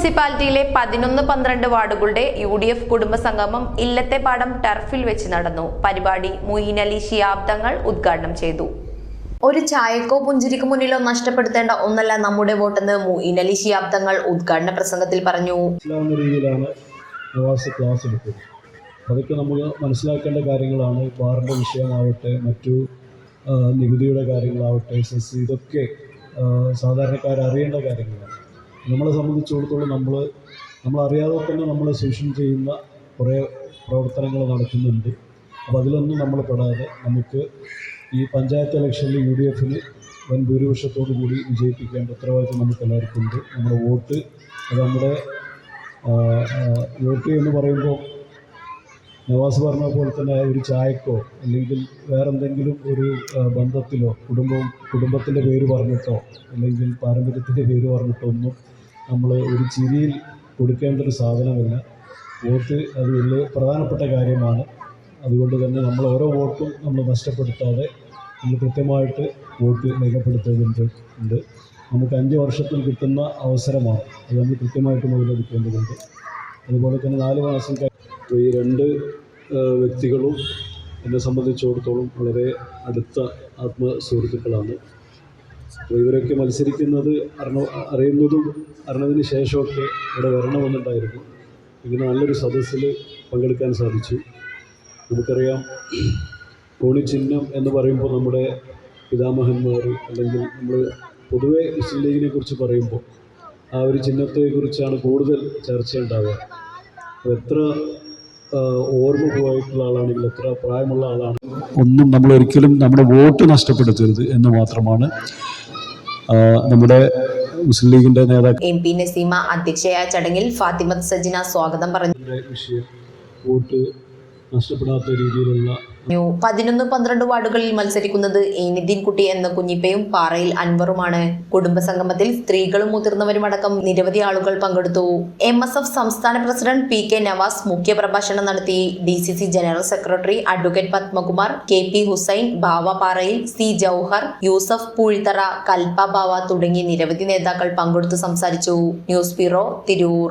മുനിസിപ്പാലിറ്റിയിലെ പതിനൊന്ന് പന്ത്രണ്ട് വാർഡുകളുടെ യു ഡി എഫ് കുടുംബസംഗമം ഇല്ലത്തെ പാടം ടർഫിൽ വെച്ച് നടന്നു. പരിപാടി മുയിൻ അലി ശിയാബ്ദങ്ങൾ ഉദ്ഘാടനം ചെയ്തു. ഒരു ചായക്കോ പുഞ്ചിരിക്ക് മുന്നിലോ നഷ്ടപ്പെടുത്തേണ്ട ഒന്നല്ല നമ്മുടെ വോട്ടെന്ന് മുയിൻ അലി ശിയാബ്ദങ്ങൾ ഉദ്ഘാടന പ്രസംഗത്തിൽ പറഞ്ഞു. അതൊക്കെ നമ്മൾ മനസ്സിലാക്കേണ്ട കാര്യങ്ങളാണ്. ബാറിന്റെ വിഷയമാവട്ടെ മറ്റു നികുതിയുടെ കാര്യങ്ങളാവട്ടെ സെസ് ഇതൊക്കെ സാധാരണക്കാർ അറിയേണ്ട കാര്യങ്ങളാണ്. നമ്മളെ സംബന്ധിച്ചിടത്തോളം നമ്മൾ നമ്മളറിയാതെ തന്നെ നമ്മൾ സൂക്ഷ്മം ചെയ്യുന്ന കുറേ പ്രവർത്തനങ്ങൾ നടക്കുന്നുണ്ട്. അപ്പോൾ അതിലൊന്നും നമ്മൾ പെടാതെ നമുക്ക് ഈ പഞ്ചായത്ത് ഇലക്ഷനിൽ യു ഡി എഫിന് വൻ ഭൂരിപക്ഷത്തോടു കൂടി വിജയിപ്പിക്കേണ്ട ഉത്തരവാദിത്വം നമുക്ക് എല്ലാവർക്കും ഉണ്ട്. നമ്മുടെ വോട്ട് അത് നമ്മുടെ വോട്ട് എന്ന് പറയുമ്പോൾ നവാസ് പറഞ്ഞ പോലെ തന്നെ ഒരു ചായക്കോ അല്ലെങ്കിൽ വേറെന്തെങ്കിലും ഒരു ബന്ധത്തിലോ കുടുംബം കുടുംബത്തിന്റെ പേര് പറഞ്ഞിട്ടോ അല്ലെങ്കിൽ പാരമ്പര്യത്തിന്റെ പേര് പറഞ്ഞിട്ടോ ഒന്നും നമ്മൾ ഒരു ചിരിയിൽ കൊടുക്കേണ്ട ഒരു സാധനമല്ല. വോട്ട് അത് വലിയ പ്രധാനപ്പെട്ട കാര്യമാണ്. അതുകൊണ്ട് തന്നെ നമ്മൾ ഓരോ വോട്ടും നമ്മൾ നഷ്ടപ്പെടുത്താതെ നമ്മൾ കൃത്യമായിട്ട് വോട്ട് രേഖപ്പെടുത്തേണ്ടതുണ്ട് നമുക്ക് അഞ്ച് വർഷത്തിൽ കിട്ടുന്ന അവസരമാണ്. അത് നമ്മൾ കൃത്യമായിട്ട് മുതലെടുക്കേണ്ടതുണ്ട്. അതുപോലെ തന്നെ നാല് മാസം ഈ രണ്ട് വ്യക്തികളും എന്നെ സംബന്ധിച്ചിടത്തോളം വളരെ അടുത്ത ആത്മ സുഹൃത്തുക്കളാണ്. അപ്പോൾ ഇവരൊക്കെ മത്സരിക്കുന്നത് അറിഞ്ഞ അറിയുന്നതും അറിഞ്ഞതിന് ശേഷമൊക്കെ ഇവിടെ വരണമെന്നുണ്ടായിരുന്നു. ഇങ്ങനെ നല്ലൊരു സദസ്സിൽ പങ്കെടുക്കാൻ സാധിച്ചു. നമുക്കറിയാം കോണി ചിഹ്നം എന്ന് പറയുമ്പോൾ നമ്മുടെ പിതാമഹന്മാർ അല്ലെങ്കിൽ നമ്മൾ പൊതുവേ മുസ്ലിം ലീഗിനെ കുറിച്ച് പറയുമ്പോൾ ആ ഒരു ചിഹ്നത്തെക്കുറിച്ചാണ് കൂടുതൽ ചർച്ച ഉണ്ടാവുക എത്ര ഓർമ്മ പോയിട്ടുള്ള ആളാണെങ്കിൽ എത്ര പ്രായമുള്ള ആളാണ്? ഒന്നും നമ്മൾ ഒരിക്കലും നമ്മുടെ വോട്ട് നഷ്ടപ്പെടുത്തരുത് എന്ന് മാത്രമാണ് നമ്മുടെ മുസ്ലിം ലീഗിന്റെ നേതാക്കൾ എം പി നസീമ അധ്യക്ഷയായ ചടങ്ങിൽ ഫാത്തിമത്ത് സജിന സ്വാഗതം പറഞ്ഞു. വിഷയം വോട്ട് നഷ്ടപ്പെടാത്ത രീതിയിലുള്ള പതിനൊന്ന് പന്ത്രണ്ട് വാർഡുകളിൽ മത്സരിക്കുന്നത് ഏനിദ്ദീൻ കുട്ടി എന്ന കുഞ്ഞിപ്പയും പാറയിൽ അൻവറുമാണ്. കുടുംബസംഗമത്തിൽ സ്ത്രീകളും മുതിർന്നവരും അടക്കം നിരവധി ആളുകൾ പങ്കെടുത്തു. എം. എസ്. എഫ് സംസ്ഥാന പ്രസിഡന്റ് പി. കെ. നവാസ് മുഖ്യപ്രഭാഷണം നടത്തി. D. C. C general secretary advocate Padmakumar K. P. Hussain Bava Parayil C. Jouhar Yusuf Poozhithara Kalpa Bava തുടങ്ങി നിരവധി നേതാക്കൾ പങ്കെടുത്തു സംസാരിച്ചു. News bureau Tirur.